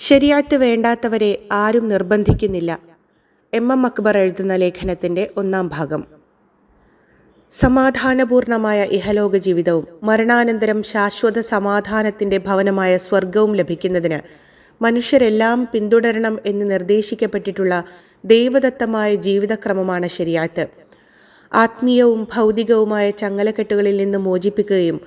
ശരിയാറ്റ് വേണ്ടാത്തവരെ ആരും നിർബന്ധിക്കുന്നില്ല. M M Akbar എഴുതുന്ന ലേഖനത്തിന്റെ ഒന്നാം ഭാഗം. സമാധാനപൂർണമായ ഇഹലോക ജീവിതവും മരണാനന്തരം ശാശ്വത സമാധാനത്തിന്റെ ഭവനമായ സ്വർഗവും ലഭിക്കുന്നതിന് മനുഷ്യരെല്ലാം പിന്തുടരണം എന്ന് നിർദ്ദേശിക്കപ്പെട്ടിട്ടുള്ള ദൈവദത്തമായ ജീവിതക്രമമാണ് ശരിയാത്ത്. ആത്മീയവും ഭൗതികവുമായ ചങ്ങലക്കെട്ടുകളിൽ നിന്ന് മോചിപ്പിക്കുകയും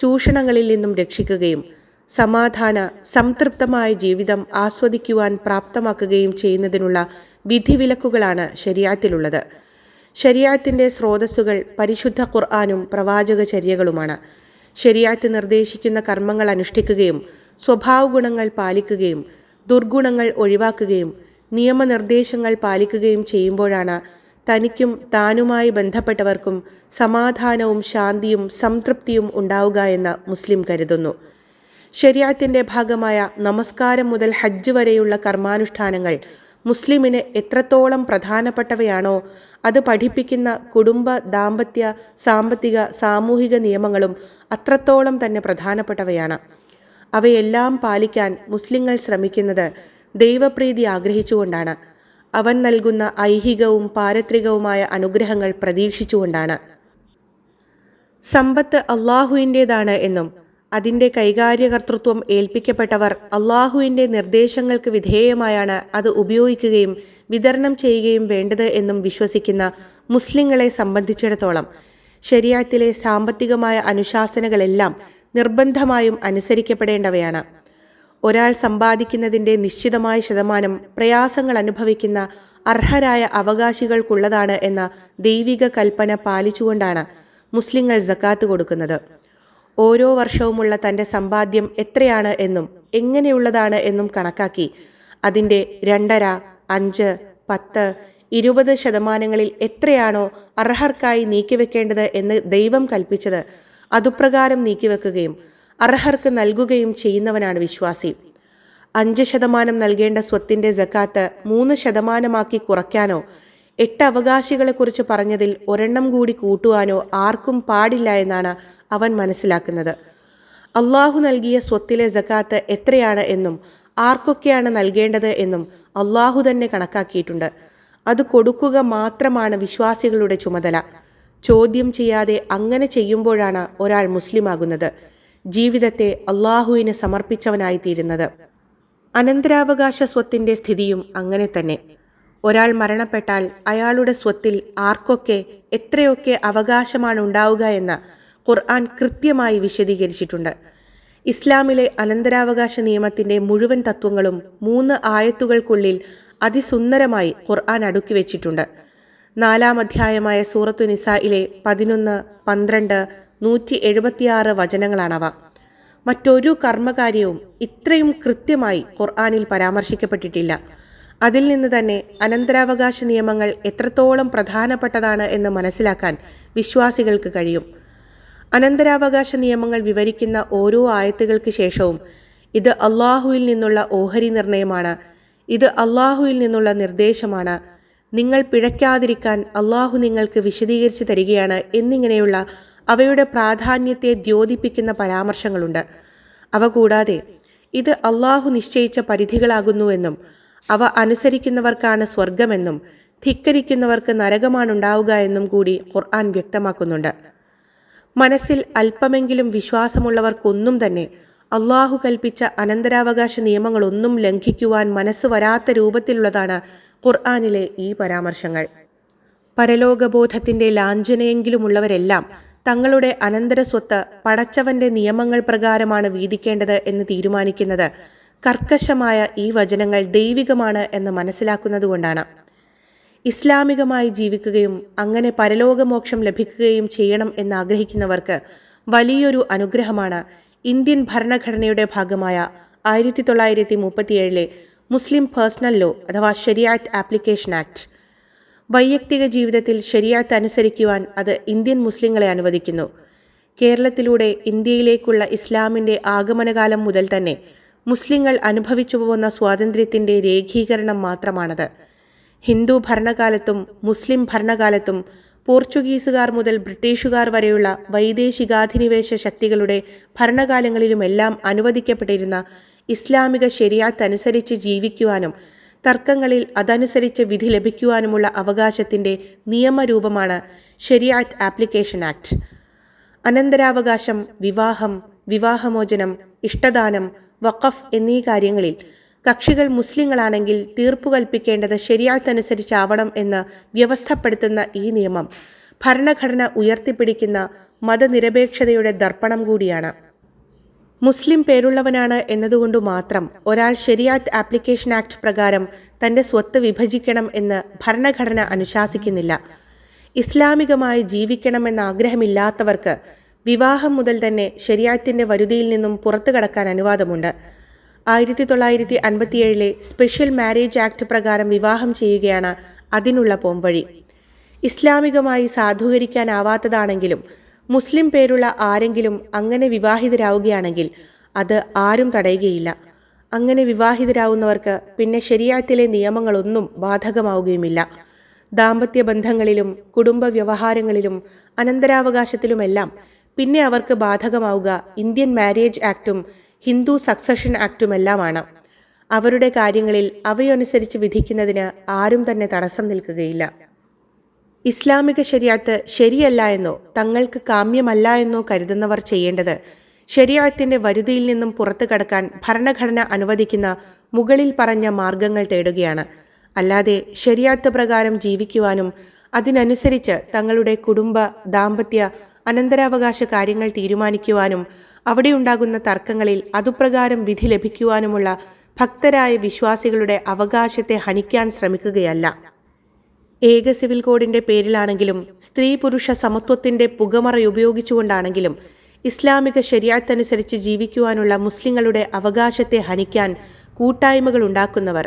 ചൂഷണങ്ങളിൽ നിന്നും രക്ഷിക്കുകയും സമാധാന സംതൃപ്തമായ ജീവിതം ആസ്വദിക്കുവാൻ പ്രാപ്തമാക്കുകയും ചെയ്യുന്നതിനുള്ള വിധിവിലക്കുകളാണ് ശരിയാത്തിലുള്ളത് ശരിയാത്തിന്റെ സ്രോതസ്സുകൾ പരിശുദ്ധ ഖുർആാനും പ്രവാചക ചര്യകളുമാണ് ശരിയാത്ത് നിർദ്ദേശിക്കുന്ന കർമ്മങ്ങൾ അനുഷ്ഠിക്കുകയും സ്വഭാവ ഗുണങ്ങൾ പാലിക്കുകയും ദുർഗുണങ്ങൾ ഒഴിവാക്കുകയും നിയമനിർദ്ദേശങ്ങൾ പാലിക്കുകയും ചെയ്യുമ്പോഴാണ് തനിക്കും താനുമായി ബന്ധപ്പെട്ടവർക്കും സമാധാനവും ശാന്തിയും സംതൃപ്തിയും ഉണ്ടാവുക എന്ന് മുസ്ലിം കരുതുന്നു. ശരിയാത്തിന്റെ ഭാഗമായ നമസ്കാരം മുതൽ ഹജ്ജ് വരെയുള്ള കർമാനുഷ്ഠാനങ്ങൾ മുസ്ലിമിന് എത്രത്തോളം പ്രധാനപ്പെട്ടവയാണോ അത് പഠിപ്പിക്കുന്ന കുടുംബ ദാമ്പത്യ സാമ്പത്തിക സാമൂഹിക നിയമങ്ങളും അത്രത്തോളം തന്നെ പ്രധാനപ്പെട്ടവയാണ്. അവയെല്ലാം പാലിക്കാൻ മുസ്ലിങ്ങൾ ശ്രമിക്കുന്നത് ദൈവപ്രീതി ആഗ്രഹിച്ചുകൊണ്ടാണ്. അവൻ നൽകുന്ന ഐഹികവും പാരത്രികവുമായ അനുഗ്രഹങ്ങൾ പ്രതീക്ഷിച്ചുകൊണ്ടാണ്. സമ്പത്ത് അള്ളാഹുവിന്റേതാണ് എന്നും അതിന്റെ കൈകാര്യകർത്തൃത്വം ഏൽപ്പിക്കപ്പെട്ടവർ അള്ളാഹുവിന്റെ നിർദ്ദേശങ്ങൾക്ക് വിധേയമായാണ് അത് ഉപയോഗിക്കുകയും വിതരണം ചെയ്യുകയും വേണ്ടത് എന്നും വിശ്വസിക്കുന്ന മുസ്ലിങ്ങളെ സംബന്ധിച്ചിടത്തോളം. ശരിയാത്തിലെ സാമ്പത്തികമായ അനുശാസനകളെല്ലാം നിർബന്ധമായും അനുസരിക്കപ്പെടേണ്ടവയാണ്. ഒരാൾ സമ്പാദിക്കുന്നതിന്റെ നിശ്ചിതമായ ശതമാനം പ്രയാസങ്ങൾ അനുഭവിക്കുന്ന അർഹരായ അവകാശികൾക്കുള്ളതാണ് എന്ന ദൈവിക കൽപ്പന പാലിച്ചുകൊണ്ടാണ് മുസ്ലിങ്ങൾ ജക്കാത്ത് കൊടുക്കുന്നത്. ഓരോ വർഷവുമുള്ള തന്റെ സമ്പാദ്യം എത്രയാണ് എന്നും എങ്ങനെയുള്ളതാണ് എന്നും കണക്കാക്കി. അതിന്റെ രണ്ടര അഞ്ച് പത്ത് ഇരുപത് ശതമാനങ്ങളിൽ എത്രയാണോ അർഹർക്കായി നീക്കിവെക്കേണ്ടത് എന്ന് ദൈവം കൽപ്പിച്ചത് അതുപ്രകാരം നീക്കിവെക്കുകയും അർഹർക്ക് നൽകുകയും ചെയ്യുന്നവനാണ് വിശ്വാസി. അഞ്ച് ശതമാനം നൽകേണ്ട സ്വത്തിന്റെ ജക്കാത്ത് മൂന്ന് ശതമാനമാക്കി കുറയ്ക്കാനോ എട്ട് അവകാശികളെക്കുറിച്ച് പറഞ്ഞതിൽ ഒരെണ്ണം കൂടി കൂട്ടുവാനോ ആർക്കും പാടില്ല എന്നാണ് അവൻ മനസ്സിലാക്കുന്നത്. അള്ളാഹു നൽകിയ സ്വത്തിലെ ജക്കാത്ത് എത്രയാണ് എന്നും ആർക്കൊക്കെയാണ് നൽകേണ്ടത് എന്നും അള്ളാഹു തന്നെ കണക്കാക്കിയിട്ടുണ്ട്. അത് കൊടുക്കുക മാത്രമാണ് വിശ്വാസികളുടെ ചുമതല. ചോദ്യം ചെയ്യാതെ അങ്ങനെ ചെയ്യുമ്പോഴാണ് ഒരാൾ മുസ്ലിമാകുന്നത്. ജീവിതത്തെ അള്ളാഹുവിന് സമർപ്പിച്ചവനായിത്തീരുന്നത്. അനന്തരാവകാശ സ്വത്തിന്റെ സ്ഥിതിയും അങ്ങനെ തന്നെ. ഒരാൾ മരണപ്പെട്ടാൽ അയാളുടെ സ്വത്തിൽ ആർക്കൊക്കെ എത്രയൊക്കെ അവകാശമാണ് ഉണ്ടാവുക എന്ന് ഖുർആൻ കൃത്യമായി വിശദീകരിച്ചിട്ടുണ്ട്. ഇസ്ലാമിലെ അനന്തരാവകാശ നിയമത്തിന്റെ മുഴുവൻ തത്വങ്ങളും മൂന്ന് ആയത്തുകൾക്കുള്ളിൽ അതിസുന്ദരമായി ഖുർആൻ അടുക്കി വെച്ചിട്ടുണ്ട്. നാലാം അധ്യായമായ സൂറത്തു നിസായിലെ പതിനൊന്ന് പന്ത്രണ്ട് നൂറ്റി എഴുപത്തിയാറ് വചനങ്ങളാണവ. മറ്റൊരു കർമ്മകാര്യവും ഇത്രയും കൃത്യമായി ഖുർആാനിൽ പരാമർശിക്കപ്പെട്ടിട്ടില്ല. അതിൽ നിന്ന് തന്നെ അനന്തരാവകാശ നിയമങ്ങൾ എത്രത്തോളം പ്രധാനപ്പെട്ടതാണ് എന്ന് മനസ്സിലാക്കാൻ വിശ്വാസികൾക്ക് കഴിയും. അനന്തരാവകാശ നിയമങ്ങൾ വിവരിക്കുന്ന ഓരോ ആയത്തുകൾക്ക് ശേഷവും ഇത് അള്ളാഹുവിൽ നിന്നുള്ള ഓഹരി നിർണയമാണ്. ഇത് അള്ളാഹുവിൽ നിന്നുള്ള നിർദ്ദേശമാണ്. നിങ്ങൾ പിഴയ്ക്കാതിരിക്കാൻ അള്ളാഹു നിങ്ങൾക്ക് വിശദീകരിച്ചു തരികയാണ് എന്നിങ്ങനെയുള്ള അവയുടെ പ്രാധാന്യത്തെ ദ്യോതിപ്പിക്കുന്ന പരാമർശങ്ങളുണ്ട്. അവ കൂടാതെ ഇത് അള്ളാഹു നിശ്ചയിച്ച പരിധികളാകുന്നുവെന്നും അവ അനുസരിക്കുന്നവർക്കാണ് സ്വർഗമെന്നും ധിക്കരിക്കുന്നവർക്ക് നരകമാണുണ്ടാവുക എന്നും കൂടി ഖുർആൻ വ്യക്തമാക്കുന്നുണ്ട്. മനസ്സിൽ അല്പമെങ്കിലും വിശ്വാസമുള്ളവർക്കൊന്നും തന്നെ അള്ളാഹു കൽപ്പിച്ച അനന്തരാവകാശ നിയമങ്ങളൊന്നും ലംഘിക്കുവാൻ മനസ്സ് വരാത്ത രൂപത്തിലുള്ളതാണ് ഖുർആാനിലെ ഈ പരാമർശങ്ങൾ. പരലോകബോധത്തിന്റെ ലാഞ്ചനയെങ്കിലുമുള്ളവരെല്ലാം തങ്ങളുടെ അനന്തര സ്വത്ത് പടച്ചവന്റെ നിയമങ്ങൾ പ്രകാരമാണ് വീതിക്കേണ്ടത് എന്ന് തീരുമാനിക്കുന്നത് കർക്കശമായ ഈ വചനങ്ങൾ ദൈവികമാണ് എന്ന് മനസ്സിലാക്കുന്നതുകൊണ്ടാണ് ഇസ്ലാമികമായി ജീവിക്കുകയും അങ്ങനെ പരലോകമോക്ഷം ലഭിക്കുകയും ചെയ്യണം എന്നാഗ്രഹിക്കുന്നവർക്ക് വലിയൊരു അനുഗ്രഹമാണ് ഇന്ത്യൻ ഭരണഘടനയുടെ ഭാഗമായ ആയിരത്തി തൊള്ളായിരത്തി മുപ്പത്തിയേഴിലെ മുസ്ലിം പേഴ്സണൽ ലോ അഥവാ ശരിയാത്ത് ആപ്ലിക്കേഷൻ ആക്ട്. വൈയക്തിക ജീവിതത്തിൽ ശരിയാത്ത് അനുസരിക്കുവാൻ അത് ഇന്ത്യൻ മുസ്ലിങ്ങളെ അനുവദിക്കുന്നു. കേരളത്തിലൂടെ ഇന്ത്യയിലേക്കുള്ള ഇസ്ലാമിന്റെ ആഗമനകാലം മുതൽ തന്നെ മുസ്ലിങ്ങൾ അനുഭവിച്ചു പോകുന്ന സ്വാതന്ത്ര്യത്തിന്റെ രേഖീകരണം മാത്രമാണത്. ഹിന്ദു ഭരണകാലത്തും മുസ്ലിം ഭരണകാലത്തും പോർച്ചുഗീസുകാർ മുതൽ ബ്രിട്ടീഷുകാർ വരെയുള്ള വൈദേശികാധിനിവേശ ശക്തികളുടെ ഭരണകാലങ്ങളിലുമെല്ലാം അനുവദിക്കപ്പെട്ടിരുന്ന ഇസ്ലാമിക ശരിയാത്ത് അനുസരിച്ച് ജീവിക്കുവാനും തർക്കങ്ങളിൽ അതനുസരിച്ച് വിധി ലഭിക്കുവാനുമുള്ള അവകാശത്തിന്റെ നിയമരൂപമാണ് ശരിയാത്ത് ആപ്ലിക്കേഷൻ ആക്ട്. അനന്തരാവകാശം വിവാഹം വിവാഹമോചനം ഇഷ്ടദാനം വഖഫ് എന്നീ കാര്യങ്ങളിൽ. കക്ഷികൾ മുസ്ലിങ്ങളാണെങ്കിൽ തീർപ്പു കൽപ്പിക്കേണ്ടത് ശരിയാത്തനുസരിച്ചാവണം എന്ന് വ്യവസ്ഥപ്പെടുത്തുന്ന ഈ നിയമം ഭരണഘടന ഉയർത്തിപ്പിടിക്കുന്ന മതനിരപേക്ഷതയുടെ ദർപ്പണം കൂടിയാണ്. മുസ്ലിം പേരുള്ളവനാണ് എന്നതുകൊണ്ട് മാത്രം ഒരാൾ ശരിയാത്ത് ആപ്ലിക്കേഷൻ ആക്ട് പ്രകാരം തന്റെ സ്വത്ത് വിഭജിക്കണം എന്ന് ഭരണഘടന അനുശാസിക്കുന്നില്ല. ഇസ്ലാമികമായി ജീവിക്കണമെന്ന ആഗ്രഹമില്ലാത്തവർക്ക് വിവാഹം മുതൽ തന്നെ ശരിയാത്തിന്റെ വരുതിയിൽ നിന്നും പുറത്തു കടക്കാൻ അനുവാദമുണ്ട്. ആയിരത്തി തൊള്ളായിരത്തി അൻപത്തിയേഴിലെ സ്പെഷ്യൽ മാരേജ് ആക്ട് പ്രകാരം വിവാഹം ചെയ്യുകയാണ് അതിനുള്ള പോംവഴി. ഇസ്ലാമികമായി സാധൂകരിക്കാനാവാത്തതാണെങ്കിലും മുസ്ലിം പേരുള്ള ആരെങ്കിലും അങ്ങനെ വിവാഹിതരാവുകയാണെങ്കിൽ അത് ആരും തടയുകയില്ല. അങ്ങനെ വിവാഹിതരാവുന്നവർക്ക് പിന്നെ ശരിയാത്തിലെ നിയമങ്ങളൊന്നും ബാധകമാവുകയുമില്ല. ദാമ്പത്യ ബന്ധങ്ങളിലും കുടുംബ വ്യവഹാരങ്ങളിലും അനന്തരാവകാശത്തിലുമെല്ലാം പിന്നെ അവർക്ക് ബാധകമാവുക ഇന്ത്യൻ മാരേജ് ആക്ടും ഹിന്ദു സക്സഷൻ ആക്ടുമെല്ലാമാണ് അവരുടെ കാര്യങ്ങളിൽ അവയനുസരിച്ച് വിധിക്കുന്നതിന് ആരും തന്നെ തടസ്സം നിൽക്കുകയില്ല. ഇസ്ലാമിക ശരിയാത്ത് ശരിയല്ല എന്നോ തങ്ങൾക്ക് കാമ്യമല്ല എന്നോ കരുതുന്നവർ ചെയ്യേണ്ടത് ശരിയാത്തിന്റെ വരുതിയിൽ നിന്നും പുറത്തു കടക്കാൻ ഭരണഘടന അനുവദിക്കുന്ന മുകളിൽ പറഞ്ഞ മാർഗങ്ങൾ തേടുകയാണ്. അല്ലാതെ ശരിയാത്ത് പ്രകാരം ജീവിക്കുവാനും അതിനനുസരിച്ച് തങ്ങളുടെ കുടുംബ ദാമ്പത്യ അനന്തരാവകാശ കാര്യങ്ങൾ തീരുമാനിക്കുവാനും അവിടെയുണ്ടാകുന്ന തർക്കങ്ങളിൽ അതുപ്രകാരം വിധി ലഭിക്കുവാനുമുള്ള ഭക്തരായ വിശ്വാസികളുടെ അവകാശത്തെ ഹനിക്കാൻ ശ്രമിക്കുകയല്ല. ഏക സിവിൽ കോഡിന്റെ പേരിലാണെങ്കിലും സ്ത്രീ പുരുഷ സമത്വത്തിന്റെ പുകമറ ഉപയോഗിച്ചുകൊണ്ടാണെങ്കിലും ഇസ്ലാമിക ശരിയാത്തനുസരിച്ച് ജീവിക്കുവാനുള്ള മുസ്ലിങ്ങളുടെ അവകാശത്തെ ഹനിക്കാൻ കൂട്ടായ്മകൾ ഉണ്ടാക്കുന്നവർ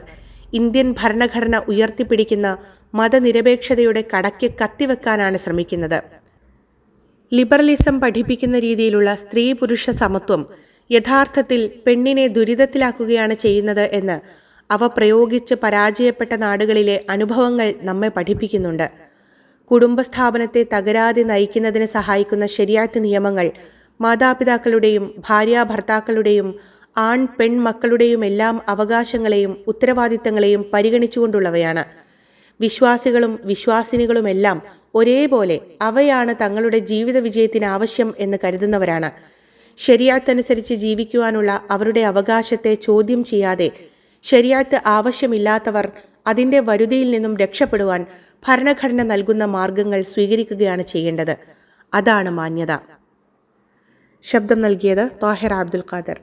ഇന്ത്യൻ ഭരണഘടന ഉയർത്തിപ്പിടിക്കുന്ന മതനിരപേക്ഷതയുടെ കടയ്ക്ക് കത്തിവെക്കാനാണ് ശ്രമിക്കുന്നത്. ലിബറലിസം പഠിപ്പിക്കുന്ന രീതിയിലുള്ള സ്ത്രീ പുരുഷ സമത്വം യഥാർത്ഥത്തിൽ പെണ്ണിനെ ദുരിതത്തിലാക്കുകയാണ് ചെയ്യുന്നത് എന്ന് അവ പ്രയോഗിച്ച് പരാജയപ്പെട്ട നാടുകളിലെ അനുഭവങ്ങൾ നമ്മെ പഠിപ്പിക്കുന്നുണ്ട്. കുടുംബസ്ഥാപനത്തെ തകരാതെ നയിക്കുന്നതിന് സഹായിക്കുന്ന ശരിയാത്ത നിയമങ്ങൾ മാതാപിതാക്കളുടെയും ഭാര്യാഭർത്താക്കളുടെയും ആൺ പെൺ മക്കളുടെയും എല്ലാം അവകാശങ്ങളെയും ഉത്തരവാദിത്തങ്ങളെയും പരിഗണിച്ചുകൊണ്ടുള്ളവയാണ്. വിശ്വാസികളും വിശ്വാസിനികളുമെല്ലാം ഒരേപോലെ അവയാണ് തങ്ങളുടെ ജീവിത വിജയത്തിന് ആവശ്യം എന്ന് കരുതുന്നവരാണ്. ശരിയാത്തനുസരിച്ച് ജീവിക്കുവാനുള്ള അവരുടെ അവകാശത്തെ ചോദ്യം ചെയ്യാതെ ശരിയാത്ത് ആവശ്യമില്ലാത്തവർ അതിന്റെ വരുതിയിൽ നിന്നും രക്ഷപ്പെടുവാൻ ഭരണഘടന നൽകുന്ന മാർഗങ്ങൾ സ്വീകരിക്കുകയാണ് ചെയ്യേണ്ടത്. അതാണ് മാന്യത. ശബ്ദം നൽകിയത് താഹിർ അബ്ദുൽ ഖാദർ.